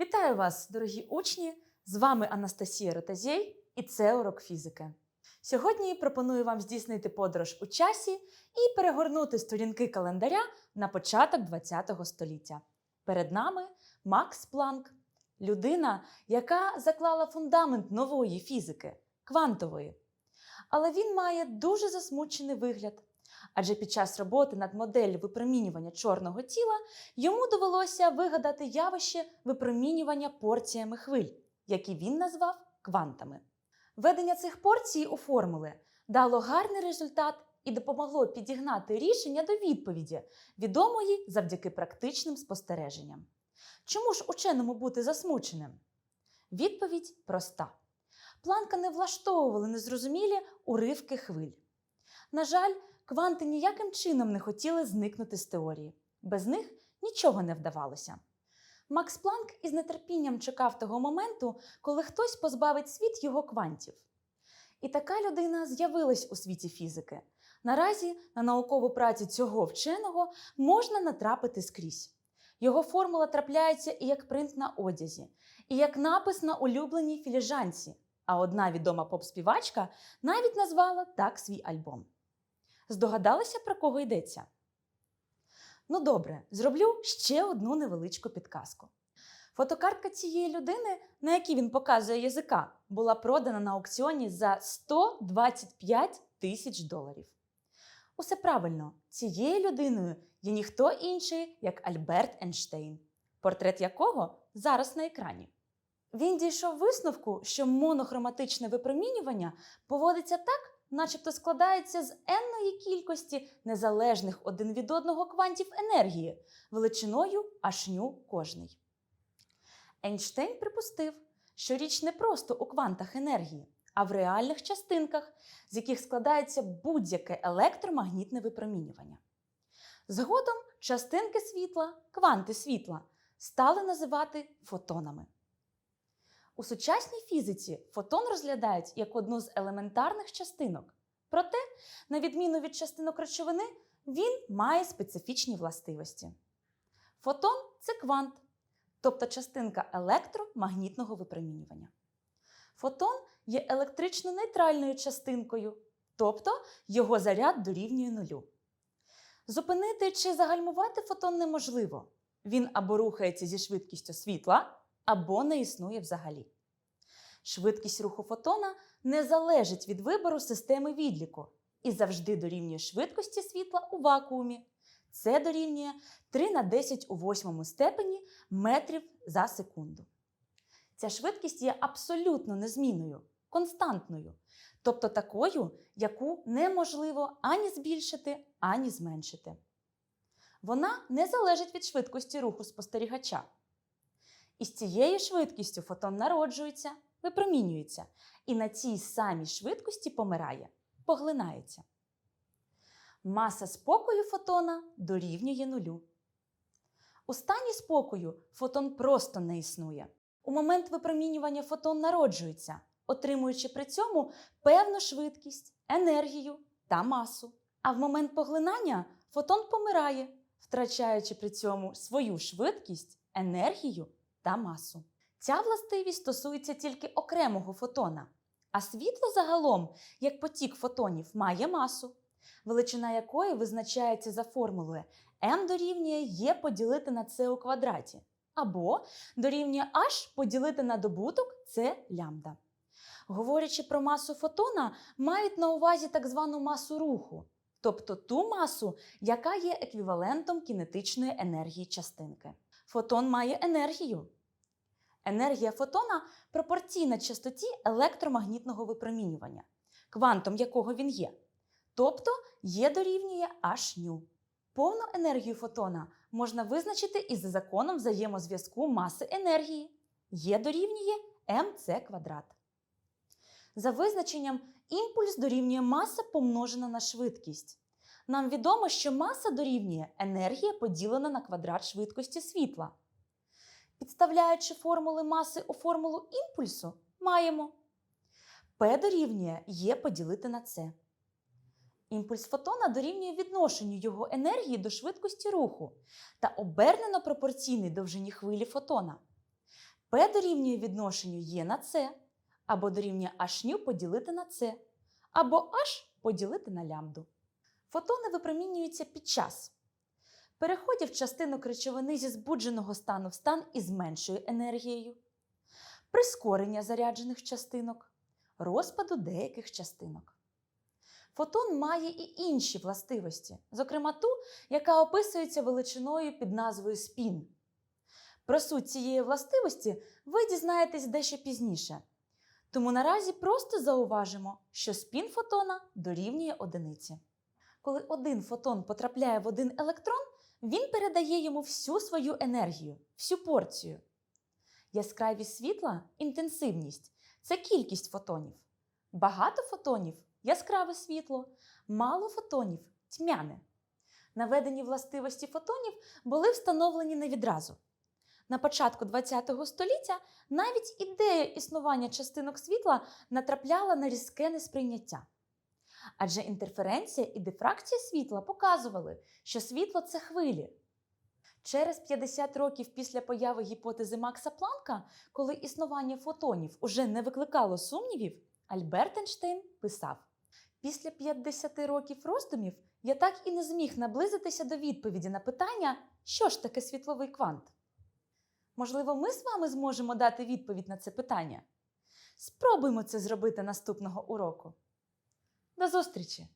Вітаю вас, дорогі учні! З вами Анастасія Ротазєй і це урок фізики. Сьогодні пропоную вам здійснити подорож у часі і перегорнути сторінки календаря на початок ХХ століття. Перед нами Макс Планк, людина, яка заклала фундамент нової фізики квантової. Але він має дуже засмучений вигляд. Адже під час роботи над моделлю випромінювання чорного тіла йому довелося вигадати явище випромінювання порціями хвиль, які він назвав квантами. Введення цих порцій у формули дало гарний результат і допомогло підігнати рішення до відповіді, відомої завдяки практичним спостереженням. Чому ж ученому бути засмученим? Відповідь проста: планка не влаштовували незрозумілі уривки хвиль. На жаль, кванти ніяким чином не хотіли зникнути з теорії. Без них нічого не вдавалося. Макс Планк із нетерпінням чекав того моменту, коли хтось позбавить світ його квантів. І така людина з'явилась у світі фізики. Наразі на наукову працю цього вченого можна натрапити скрізь. Його формула трапляється і як принт на одязі, і як напис на улюбленій філіжанці. А одна відома поп-співачка навіть назвала так свій альбом. Здогадалися, про кого йдеться? Ну добре, зроблю ще одну невеличку підказку. Фотокартка цієї людини, на якій він показує язика, була продана на аукціоні за 125 тисяч доларів. Усе правильно, цією людиною є ніхто інший, як Альберт Ейнштейн, портрет якого зараз на екрані. Він дійшов висновку, що монохроматичне випромінювання поводиться так, начебто складається з енної кількості незалежних один від одного квантів енергії, величиною аж ню кожний. Ейнштейн припустив, що річ не просто у квантах енергії, а в реальних частинках, з яких складається будь-яке електромагнітне випромінювання. Згодом частинки світла, кванти світла, стали називати фотонами. У сучасній фізиці фотон розглядають як одну з елементарних частинок. Проте, на відміну від частинок речовини, він має специфічні властивості. Фотон це квант, тобто частинка електромагнітного випромінювання. Фотон є електрично нейтральною частинкою, тобто його заряд дорівнює нулю. Зупинити чи загальмувати фотон неможливо. Він або рухається зі швидкістю світла, або не існує взагалі. Швидкість руху фотона не залежить від вибору системи відліку і завжди дорівнює швидкості світла у вакуумі. Це дорівнює 3 на 10 у восьмому степені метрів за секунду. Ця швидкість є абсолютно незмінною, константною, тобто такою, яку неможливо ані збільшити, ані зменшити. Вона не залежить від швидкості руху спостерігача. І з цією швидкістю фотон народжується, випромінюється і на цій самій швидкості помирає, поглинається. Маса спокою фотона дорівнює нулю. У стані спокою фотон просто не існує. У момент випромінювання фотон народжується, отримуючи при цьому певну швидкість, енергію та масу. А в момент поглинання фотон помирає, втрачаючи при цьому свою швидкість, енергію та масу. Ця властивість стосується тільки окремого фотона, а світло загалом, як потік фотонів, має масу, величина якої визначається за формулою m дорівнює e поділити на c у квадраті, або дорівнює h поділити на добуток c лямбда. Говорячи про масу фотона, мають на увазі так звану масу руху, тобто ту масу, яка є еквівалентом кінетичної енергії частинки. Фотон має енергію. Енергія фотона пропорційна частоті електромагнітного випромінювання, квантом якого він є. Тобто Є дорівнює h ню. Повну енергію фотона можна визначити із законом взаємозв'язку маси енергії. Є дорівнює mc квадрат. За визначенням, імпульс дорівнює маса помножена на швидкість. Нам відомо, що маса дорівнює енергія поділена на квадрат швидкості світла. Підставляючи формули маси у формулу імпульсу, маємо P дорівнює Е поділити на С. Імпульс фотона дорівнює відношенню його енергії до швидкості руху та обернено пропорційний довжині хвилі фотона. P дорівнює відношенню Є на С, або дорівнює H поділити на С, або H поділити на лямбду. Фотони випромінюються під час переходів частинок речовини зі збудженого стану в стан із меншою енергією, прискорення заряджених частинок, розпаду деяких частинок. Фотон має і інші властивості, зокрема ту, яка описується величиною під назвою спін. Про суть цієї властивості ви дізнаєтесь дещо пізніше. Тому наразі просто зауважимо, що спін фотона дорівнює одиниці. Коли один фотон потрапляє в один електрон, він передає йому всю свою енергію, всю порцію. Яскравість світла інтенсивність це кількість фотонів. Багато фотонів яскраве світло, мало фотонів тьмяне. Наведені властивості фотонів були встановлені не відразу. На початку ХХ століття навіть ідея існування частинок світла натрапляла на різке несприйняття. Адже інтерференція і дифракція світла показували, що світло це хвилі. Через 50 років після появи гіпотези Макса Планка, коли існування фотонів уже не викликало сумнівів, Альберт Ейнштейн писав: Після 50 років роздумів я так і не зміг наблизитися до відповіді на питання, що ж таке світловий квант. Можливо, ми з вами зможемо дати відповідь на це питання. Спробуймо це зробити наступного уроку. До зустрічі!